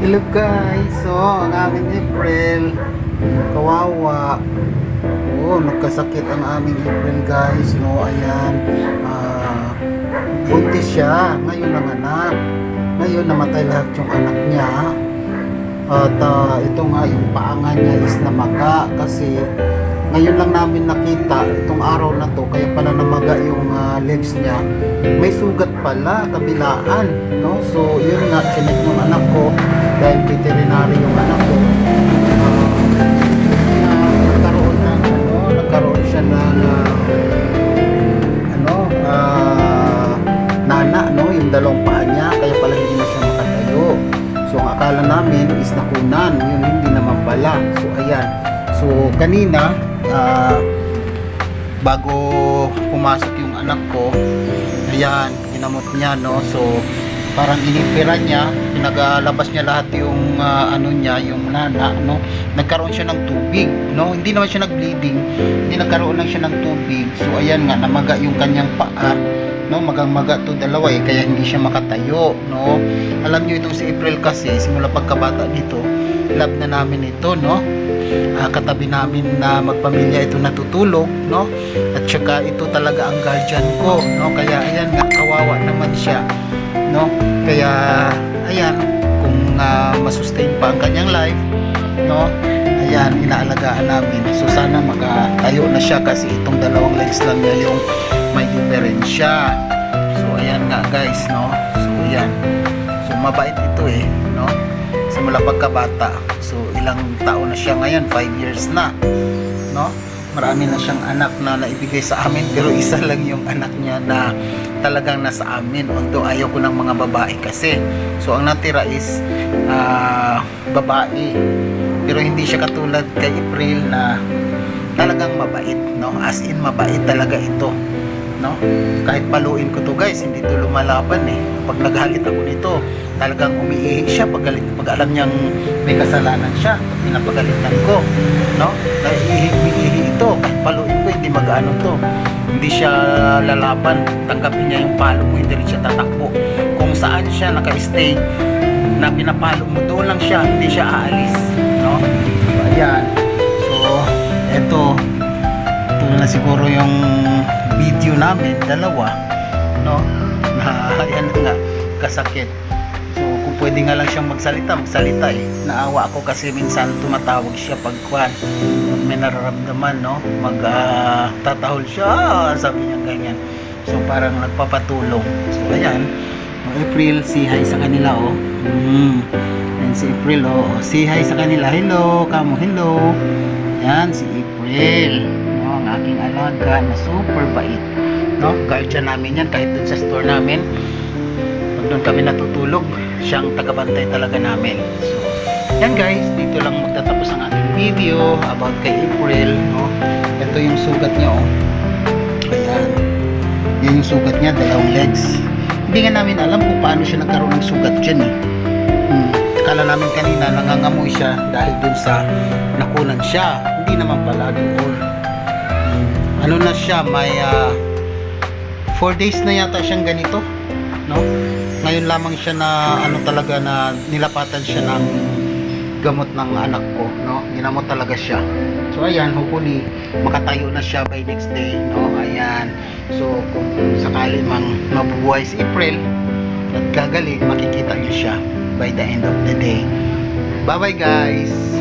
Hello guys, so ang aming April, kawawa. Oh, nagkasakit ang aming April guys, no, ayan. Ah, buntis siya, ngayon ang anak. Ngayon namatay lahat yung anak niya. At ah, ito nga, yung paangan niya is namaga kasi ngayon lang namin nakita itong araw na to kaya pala namaga yung ah, legs niya. May sugat pala kabilaan no? So yun nga chinek ng anak ko dahil veterinary yung anak ko. Ah, na nagkaroon ng ano nagkaroon siya ng ah, ano ah, nana no? Yung dalawang paa niya kaya pala hindi na siya makatayo. So ang akala namin is nakunan yun hindi naman pala. So ayan. So kanina ah, bago pumasok yung anak ko ayan ginamot niya no? So parang inipira niya pinagalabas niya lahat yung ah, ano niya yung nana no? Nagkaroon siya ng tubig no? Hindi naman siya nag-bleeding hindi nagkaroon lang siya ng tubig. So ayan nga namaga yung kanyang paa no? Magang maga to dalawa eh kaya hindi siya makatayo no? Alam niyo itong si April kasi simula pagkabata nito love na namin ito no? Ah, katabi namin na magpamilya ito natutulog no? At saka ito talaga ang guardian ko no? Kaya ayan nga kawawa naman siya no? Kaya ayan kung uh, masustain pa ang kanyang life no? Ayan inaalagaan namin. So sana makatayo na siya kasi itong dalawang legs lang niya yung may diferensya. So ayan nga guys no? So ayan. So mabait ito eh no? Simula pagkabata. So ilang taon na siya ngayon? 5 years na no? Marami na siyang anak na naibigay sa amin pero isa lang yung anak niya na talagang nasa amin although ayaw ko ng mga babae kasi. So ang natira is ah, babae. Pero hindi siya katulad kay April na talagang mabait no? As in mabait talaga ito no? Kahit paluin ko to guys hindi to lumalaban eh. Pag naghalit ako nito talagang umiihi siya. Pag, galit, pag alam niyang may kasalanan siya pag pinapagalitan ko no? Naiihi umiihi ito. Paluin ko hindi mag-ano to. Hindi siya lalaban. Tanggapin niya yung palo mo hindi rin siya tatakbo. Kung saan siya naka-stay na pinapalo mo doon lang siya. Hindi siya aalis no? So ayan. So eto. Ito na siguro yung video namin dalawa no? Na ayan nga kasakit. So kung pwede nga lang siyang magsalita magsalita eh. Naawa ako kasi minsan tumatawag siya pag kwan. May nararamdaman no? Mag ah, tatahol siya "Ah," sabi niya ganyan. So parang nagpapatulong. So ayan. Oh, April si hi sa kanila oh. Mm. Ayan si April oh. Si hi sa kanila. Hello kamo hello. Yan si April. no, aking alaga na super bait no? Guardian namin yan kahit dun sa store namin. Pag doon kami natutulog. Siyang tagabantay talaga namin. So yan guys. Dito lang magtatapos ang ating video about kay April no? Ito yung sugat niya oh. Ayan. Yan yung sugat niya dalawang legs. Hindi nga namin alam kung paano siya nagkaroon ng sugat dyan eh. Hmm. kala namin kanina nangangamoy siya dahil dun sa nakunan siya. Hindi naman pala doon. Ano na siya may 4 days na yata siyang ganito no? Ngayon lamang siya na ano talaga na nilapatan siya ng gamot ng anak ko no? Ginamot talaga siya. So ayan hopefully makatayo na siya by next day no? Ayan. So kung sakali mang mabubuhay si April at gagaling makikita niyo siya by the end of the day. Bye bye guys